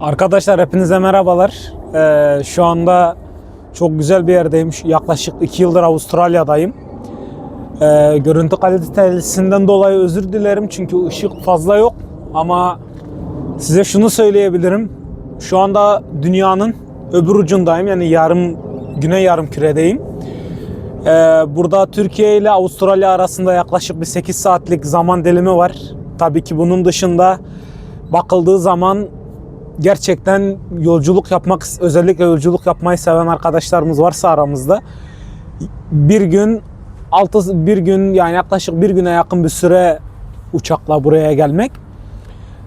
Arkadaşlar hepinize merhabalar. Ee, şu anda çok güzel bir yerdeyim. Yaklaşık 2 yıldır Avustralya'dayım. Ee, görüntü kalitesinden dolayı özür dilerim çünkü ışık fazla yok. Ama size şunu söyleyebilirim. Şu anda dünyanın öbür ucundayım. Yani yarım güney yarım küredeyim. Ee, burada Türkiye ile Avustralya arasında yaklaşık bir 8 saatlik zaman dilimi var. Tabii ki bunun dışında bakıldığı zaman gerçekten yolculuk yapmak özellikle yolculuk yapmayı seven arkadaşlarımız varsa aramızda bir gün altı bir gün yani yaklaşık bir güne yakın bir süre uçakla buraya gelmek.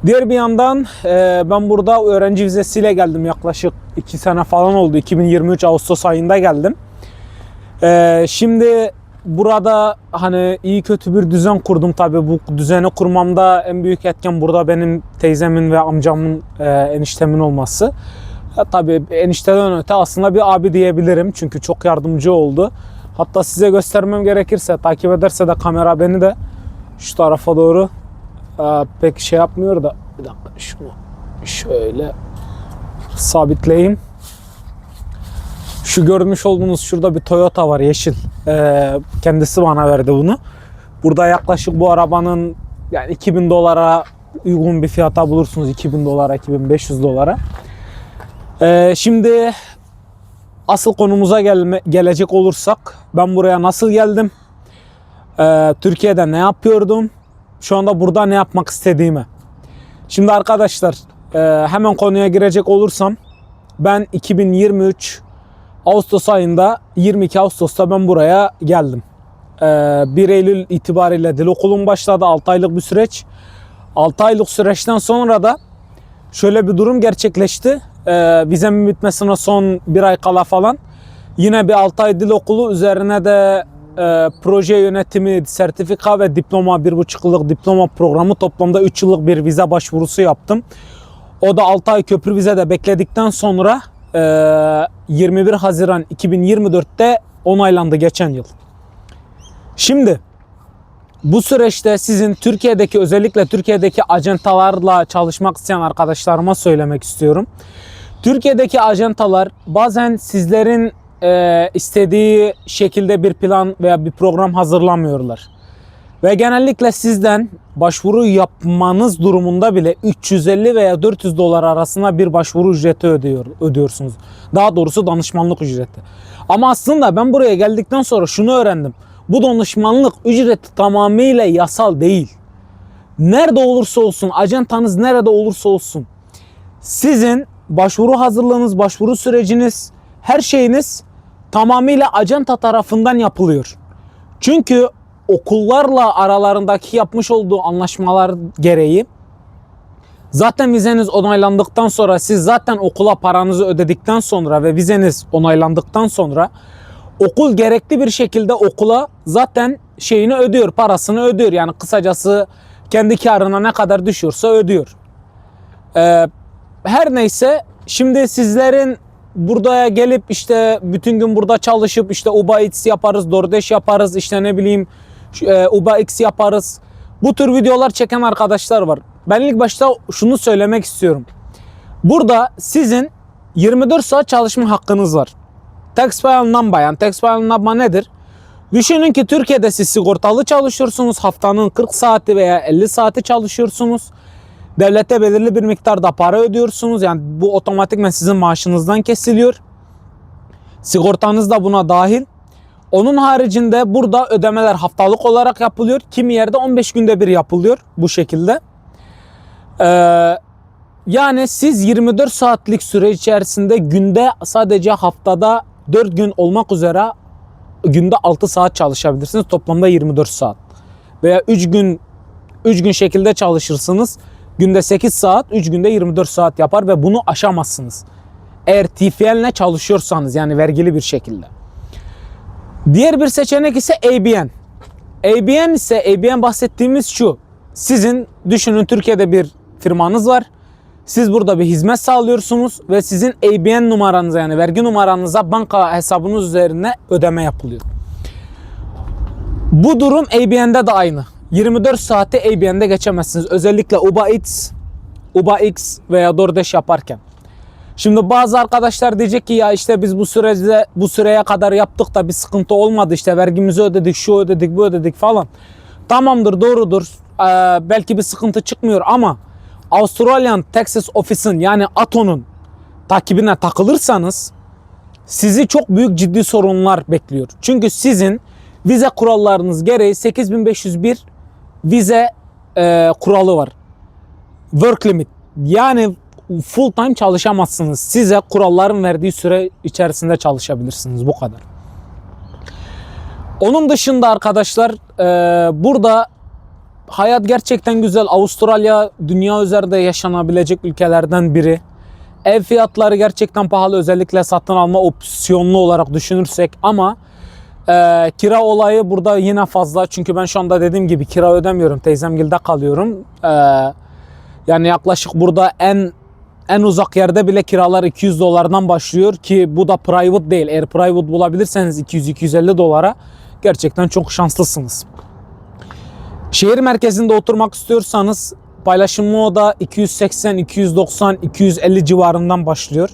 Diğer bir yandan e, ben burada öğrenci vizesiyle geldim yaklaşık 2 sene falan oldu. 2023 Ağustos ayında geldim. E, şimdi burada hani iyi kötü bir düzen kurdum tabii. Bu düzeni kurmamda en büyük etken burada benim teyzemin ve amcamın e, eniştemin olması. Ya, tabii enişteden öte aslında bir abi diyebilirim. Çünkü çok yardımcı oldu. Hatta size göstermem gerekirse takip ederse de kamera beni de şu tarafa doğru e, pek şey yapmıyor da bir dakika şunu şöyle sabitleyeyim. Şu görmüş olduğunuz şurada bir Toyota var yeşil. Ee, kendisi bana verdi bunu. Burada yaklaşık bu arabanın yani 2000 dolara uygun bir fiyata bulursunuz. 2000 dolara, 2500 dolara. Ee, şimdi asıl konumuza gelme, gelecek olursak ben buraya nasıl geldim? Ee, Türkiye'de ne yapıyordum? Şu anda burada ne yapmak istediğimi. Şimdi arkadaşlar e, hemen konuya girecek olursam ben 2023 Ağustos ayında 22 Ağustos'ta ben buraya geldim. Ee, 1 Eylül itibariyle dil okulum başladı. 6 aylık bir süreç. 6 aylık süreçten sonra da şöyle bir durum gerçekleşti. Ee, vizemin bitmesine son bir ay kala falan yine bir 6 ay dil okulu üzerine de e, proje yönetimi, sertifika ve diploma, 1,5 yıllık diploma programı toplamda 3 yıllık bir vize başvurusu yaptım. O da 6 ay köprü vizede bekledikten sonra 21 Haziran 2024'te onaylandı geçen yıl. Şimdi bu süreçte sizin Türkiye'deki özellikle Türkiye'deki ajantalarla çalışmak isteyen arkadaşlarıma söylemek istiyorum. Türkiye'deki ajantalar bazen sizlerin e, istediği şekilde bir plan veya bir program hazırlamıyorlar. Ve genellikle sizden başvuru yapmanız durumunda bile 350 veya 400 dolar arasında bir başvuru ücreti ödüyor, ödüyorsunuz. Daha doğrusu danışmanlık ücreti. Ama aslında ben buraya geldikten sonra şunu öğrendim. Bu danışmanlık ücreti tamamıyla yasal değil. Nerede olursa olsun, ajantanız nerede olursa olsun sizin başvuru hazırlığınız, başvuru süreciniz, her şeyiniz tamamıyla acenta tarafından yapılıyor. Çünkü okullarla aralarındaki yapmış olduğu anlaşmalar gereği zaten vizeniz onaylandıktan sonra siz zaten okula paranızı ödedikten sonra ve vizeniz onaylandıktan sonra okul gerekli bir şekilde okula zaten şeyini ödüyor, parasını ödüyor. Yani kısacası kendi karına ne kadar düşüyorsa ödüyor. Ee, her neyse şimdi sizlerin buraya gelip işte bütün gün burada çalışıp işte Uber Eats yaparız, DoorDash yaparız, işte ne bileyim e, Uber X yaparız. Bu tür videolar çeken arkadaşlar var. Ben ilk başta şunu söylemek istiyorum. Burada sizin 24 saat çalışma hakkınız var. Taxpayer number yani taxpayer number nedir? Düşünün ki Türkiye'de siz sigortalı çalışıyorsunuz. Haftanın 40 saati veya 50 saati çalışıyorsunuz. Devlete belirli bir miktarda para ödüyorsunuz. Yani bu otomatikman sizin maaşınızdan kesiliyor. Sigortanız da buna dahil. Onun haricinde burada ödemeler haftalık olarak yapılıyor. Kimi yerde 15 günde bir yapılıyor bu şekilde. Ee, yani siz 24 saatlik süre içerisinde günde sadece haftada 4 gün olmak üzere günde 6 saat çalışabilirsiniz. Toplamda 24 saat. Veya 3 gün 3 gün şekilde çalışırsınız. Günde 8 saat, 3 günde 24 saat yapar ve bunu aşamazsınız. Eğer TFL'le çalışıyorsanız yani vergili bir şekilde. Diğer bir seçenek ise ABN. ABN ise ABN bahsettiğimiz şu. Sizin düşünün Türkiye'de bir firmanız var. Siz burada bir hizmet sağlıyorsunuz ve sizin ABN numaranıza yani vergi numaranıza banka hesabınız üzerine ödeme yapılıyor. Bu durum ABN'de de aynı. 24 saati ABN'de geçemezsiniz. Özellikle Uber Eats Uber X veya DoorDash yaparken. Şimdi bazı arkadaşlar diyecek ki ya işte biz bu sürede bu süreye kadar yaptık da bir sıkıntı olmadı işte vergimizi ödedik şu ödedik bu ödedik falan. Tamamdır doğrudur Ee, belki bir sıkıntı çıkmıyor ama Avustralyan Texas Office'in yani ATO'nun takibine takılırsanız sizi çok büyük ciddi sorunlar bekliyor. Çünkü sizin vize kurallarınız gereği 8501 vize e, kuralı var. Work limit. Yani full time çalışamazsınız. Size kuralların verdiği süre içerisinde çalışabilirsiniz. Bu kadar. Onun dışında arkadaşlar e, burada hayat gerçekten güzel. Avustralya dünya üzerinde yaşanabilecek ülkelerden biri. Ev fiyatları gerçekten pahalı özellikle satın alma opsiyonlu olarak düşünürsek ama e, kira olayı burada yine fazla. Çünkü ben şu anda dediğim gibi kira ödemiyorum. Teyzemgilde kalıyorum. E, yani yaklaşık burada en en uzak yerde bile kiralar 200 dolardan başlıyor ki bu da private değil. Eğer private bulabilirseniz 200-250 dolara gerçekten çok şanslısınız. Şehir merkezinde oturmak istiyorsanız paylaşımlı oda 280, 290, 250 civarından başlıyor.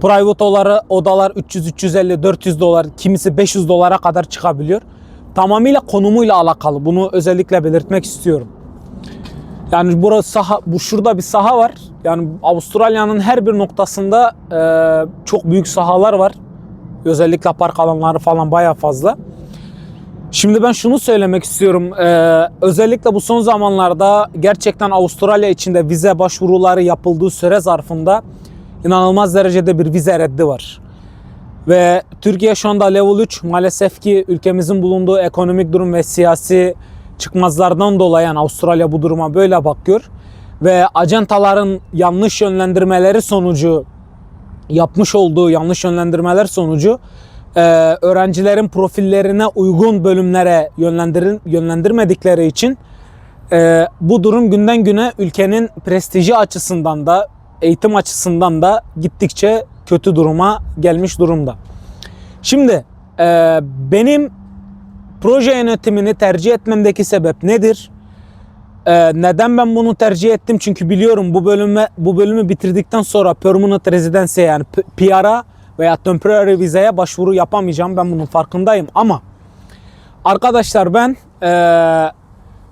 Private odaları, odalar 300, 350, 400 dolar, kimisi 500 dolara kadar çıkabiliyor. Tamamıyla konumuyla alakalı. Bunu özellikle belirtmek istiyorum. Yani burası saha, bu şurada bir saha var. Yani Avustralya'nın her bir noktasında e, çok büyük sahalar var. Özellikle park alanları falan baya fazla. Şimdi ben şunu söylemek istiyorum. Ee, özellikle bu son zamanlarda gerçekten Avustralya içinde vize başvuruları yapıldığı süre zarfında inanılmaz derecede bir vize reddi var. Ve Türkiye şu anda level 3 maalesef ki ülkemizin bulunduğu ekonomik durum ve siyasi çıkmazlardan dolayı yani Avustralya bu duruma böyle bakıyor. Ve acentaların yanlış yönlendirmeleri sonucu yapmış olduğu yanlış yönlendirmeler sonucu e, öğrencilerin profillerine uygun bölümlere yönlendirin, yönlendirmedikleri için e, bu durum günden güne ülkenin prestiji açısından da eğitim açısından da gittikçe kötü duruma gelmiş durumda. Şimdi e, benim proje yönetimini tercih etmemdeki sebep nedir? E, neden ben bunu tercih ettim? Çünkü biliyorum bu bölümü bu bölümü bitirdikten sonra permanent residency yani PR'a veya temporary vizeye başvuru yapamayacağım. Ben bunun farkındayım ama arkadaşlar ben eee,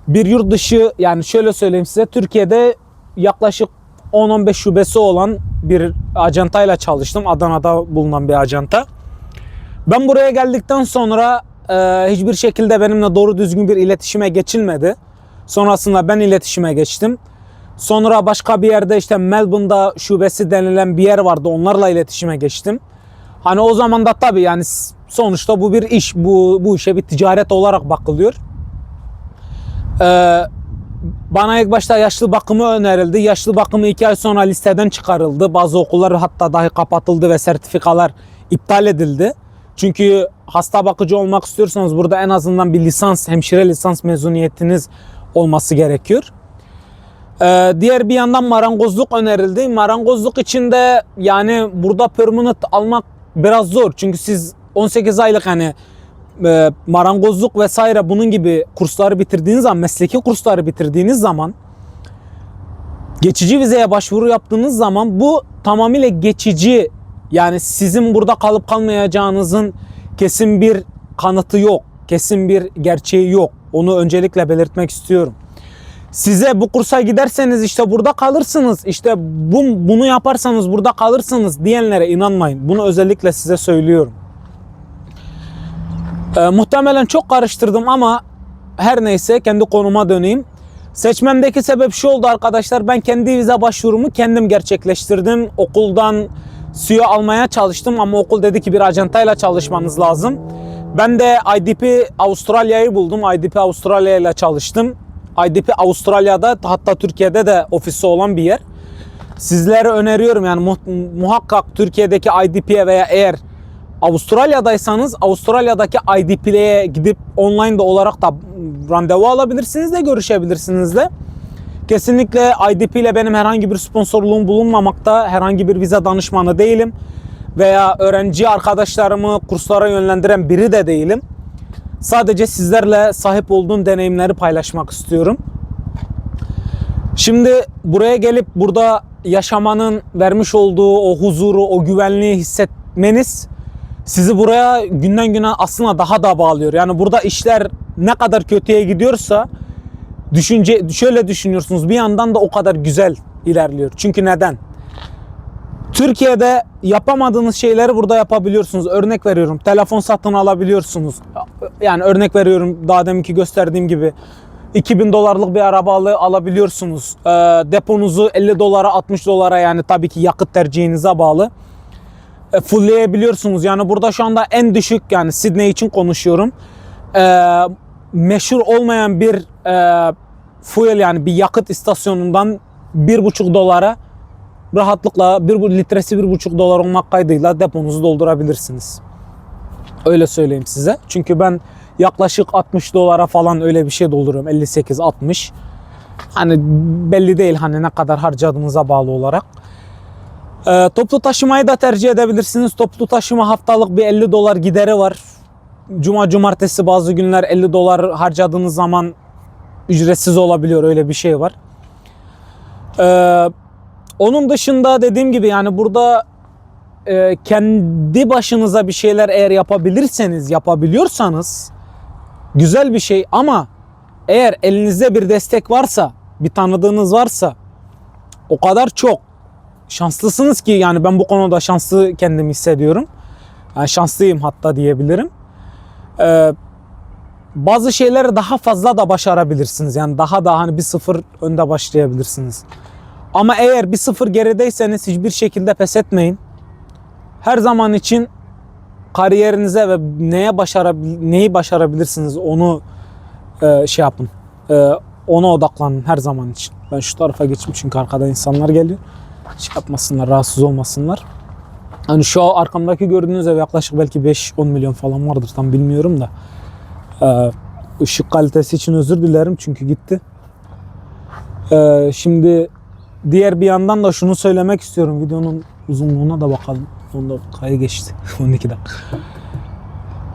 bir yurt dışı yani şöyle söyleyeyim size Türkiye'de yaklaşık 10-15 şubesi olan bir acentayla çalıştım. Adana'da bulunan bir acenta. Ben buraya geldikten sonra eee, hiçbir şekilde benimle doğru düzgün bir iletişime geçilmedi. Sonrasında ben iletişime geçtim. Sonra başka bir yerde işte Melbourne'da şubesi denilen bir yer vardı. Onlarla iletişime geçtim. Hani o zaman da tabii yani sonuçta bu bir iş. Bu, bu işe bir ticaret olarak bakılıyor. Ee, bana ilk başta yaşlı bakımı önerildi. Yaşlı bakımı iki ay sonra listeden çıkarıldı. Bazı okullar hatta dahi kapatıldı ve sertifikalar iptal edildi. Çünkü hasta bakıcı olmak istiyorsanız burada en azından bir lisans, hemşire lisans mezuniyetiniz olması gerekiyor. Ee, diğer bir yandan marangozluk önerildi. Marangozluk içinde yani burada permanent almak biraz zor. Çünkü siz 18 aylık hani e, marangozluk vesaire bunun gibi kursları bitirdiğiniz zaman, mesleki kursları bitirdiğiniz zaman geçici vizeye başvuru yaptığınız zaman bu tamamıyla geçici yani sizin burada kalıp kalmayacağınızın kesin bir kanıtı yok. Kesin bir gerçeği yok. Onu öncelikle belirtmek istiyorum. Size bu kursa giderseniz işte burada kalırsınız. İşte bu, bunu yaparsanız burada kalırsınız diyenlere inanmayın. Bunu özellikle size söylüyorum. Ee, muhtemelen çok karıştırdım ama her neyse kendi konuma döneyim. Seçmemdeki sebep şu oldu arkadaşlar. Ben kendi vize başvurumu kendim gerçekleştirdim. Okuldan CEO almaya çalıştım ama okul dedi ki bir acentayla çalışmanız lazım. Ben de IDP Avustralya'yı buldum. IDP Avustralya ile çalıştım. IDP Avustralya'da hatta Türkiye'de de ofisi olan bir yer. Sizlere öneriyorum yani mu- muhakkak Türkiye'deki IDP'ye veya eğer Avustralya'daysanız Avustralya'daki IDP'ye gidip online de olarak da randevu alabilirsiniz de görüşebilirsiniz de. Kesinlikle IDP ile benim herhangi bir sponsorluğum bulunmamakta. Herhangi bir vize danışmanı değilim. Veya öğrenci arkadaşlarımı kurslara yönlendiren biri de değilim. Sadece sizlerle sahip olduğum deneyimleri paylaşmak istiyorum. Şimdi buraya gelip burada yaşamanın vermiş olduğu o huzuru, o güvenliği hissetmeniz sizi buraya günden güne aslında daha da bağlıyor. Yani burada işler ne kadar kötüye gidiyorsa düşünce şöyle düşünüyorsunuz bir yandan da o kadar güzel ilerliyor. Çünkü neden? Türkiye'de yapamadığınız şeyleri burada yapabiliyorsunuz. Örnek veriyorum. Telefon satın alabiliyorsunuz. Yani örnek veriyorum daha deminki gösterdiğim gibi 2000 dolarlık bir araba al- alabiliyorsunuz. Ee, deponuzu 50 dolara 60 dolara yani tabii ki yakıt tercihinize bağlı. E, fullleyebiliyorsunuz. Yani burada şu anda en düşük yani Sydney için konuşuyorum. Ee, meşhur olmayan bir e, fuel yani bir yakıt istasyonundan 1,5 dolara rahatlıkla bir bu- litresi 1,5 dolar olmak kaydıyla deponuzu doldurabilirsiniz. Öyle söyleyeyim size. Çünkü ben yaklaşık 60 dolara falan öyle bir şey dolduruyorum. 58 60. Hani belli değil hani ne kadar harcadığınıza bağlı olarak. Ee, toplu taşımayı da tercih edebilirsiniz. Toplu taşıma haftalık bir 50 dolar gideri var. Cuma cumartesi bazı günler 50 dolar harcadığınız zaman ücretsiz olabiliyor. Öyle bir şey var. Ee, onun dışında dediğim gibi yani burada e, kendi başınıza bir şeyler eğer yapabilirseniz, yapabiliyorsanız güzel bir şey ama eğer elinizde bir destek varsa, bir tanıdığınız varsa o kadar çok şanslısınız ki yani ben bu konuda şanslı kendimi hissediyorum. Yani şanslıyım hatta diyebilirim. Ee, bazı şeyleri daha fazla da başarabilirsiniz. Yani daha da hani bir sıfır önde başlayabilirsiniz. Ama eğer bir sıfır gerideyseniz hiçbir şekilde pes etmeyin. Her zaman için kariyerinize ve neye başarabil neyi başarabilirsiniz onu e, şey yapın. E, ona odaklanın her zaman için. Ben şu tarafa geçeyim çünkü arkada insanlar geliyor. Şey yapmasınlar, rahatsız olmasınlar. Hani şu arkamdaki gördüğünüz ev yaklaşık belki 5-10 milyon falan vardır tam bilmiyorum da. E, ışık kalitesi için özür dilerim çünkü gitti. E, şimdi diğer bir yandan da şunu söylemek istiyorum. Videonun uzunluğuna da bakalım. 10 dakikayı geçti. 12 dakika.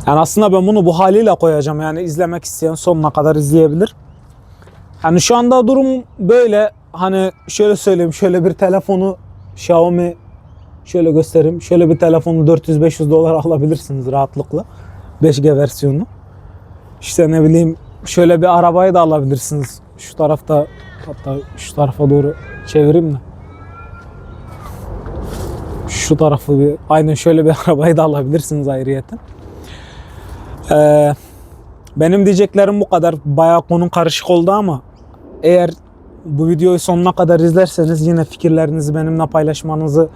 Yani aslında ben bunu bu haliyle koyacağım. Yani izlemek isteyen sonuna kadar izleyebilir. Yani şu anda durum böyle. Hani şöyle söyleyeyim. Şöyle bir telefonu Xiaomi şöyle göstereyim. Şöyle bir telefonu 400-500 dolar alabilirsiniz rahatlıkla. 5G versiyonu. İşte ne bileyim şöyle bir arabayı da alabilirsiniz. Şu tarafta hatta şu tarafa doğru çevireyim de. Şu tarafı bir aynen şöyle bir arabayı da alabilirsiniz ayrıyeten. Ee, benim diyeceklerim bu kadar. Bayağı konum karışık oldu ama eğer bu videoyu sonuna kadar izlerseniz yine fikirlerinizi benimle paylaşmanızı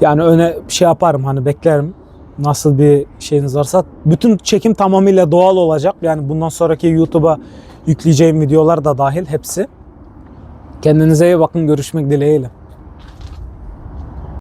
yani öne şey yaparım hani beklerim. Nasıl bir şeyiniz varsa. Bütün çekim tamamıyla doğal olacak. Yani bundan sonraki YouTube'a yükleyeceğim videolar da dahil hepsi. Kendinize iyi bakın. Görüşmek dileğiyle.